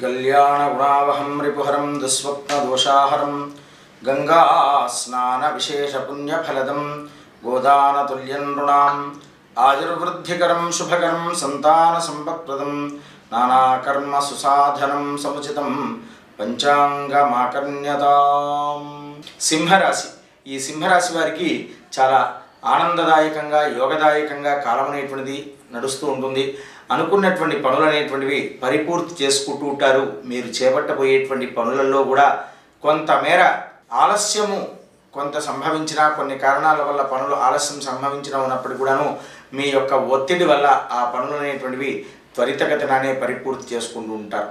శ్రీకళ్యాణగుణావహం రిపుహరం దుస్వప్నదోషాహరం గంగాస్నానవిశేషపుణ్యఫలదం గోదానతుల్యం నృణాం ఆయుర్వృద్ధికరం శుభకరం సంతానసంపత్ప్రదం నానాకర్మ సుసాధనం సముచితం పంచాంగమాకర్ణ్యతాం. సింహరాశి. ఈ సింహరాశి వారికి చాలా ఆనందదాయకంగా యోగదాయకంగా కాలం అనేటువంటిది నడుస్తూ ఉంటుంది. అనుకున్నటువంటి పనులు అనేటువంటివి పరిపూర్తి చేసుకుంటూ ఉంటారు. మీరు చేపట్టబోయేటువంటి పనులలో కూడా కొంతమేర ఆలస్యము కొంత సంభవించిన కొన్ని కారణాల వల్ల పనులు ఆలస్యం సంభవించిన ఉన్నప్పటికీ కూడాను మీ యొక్క ఒత్తిడి వల్ల ఆ పనులు అనేటువంటివి త్వరితగతిననే పరిపూర్తి చేసుకుంటూ ఉంటారు.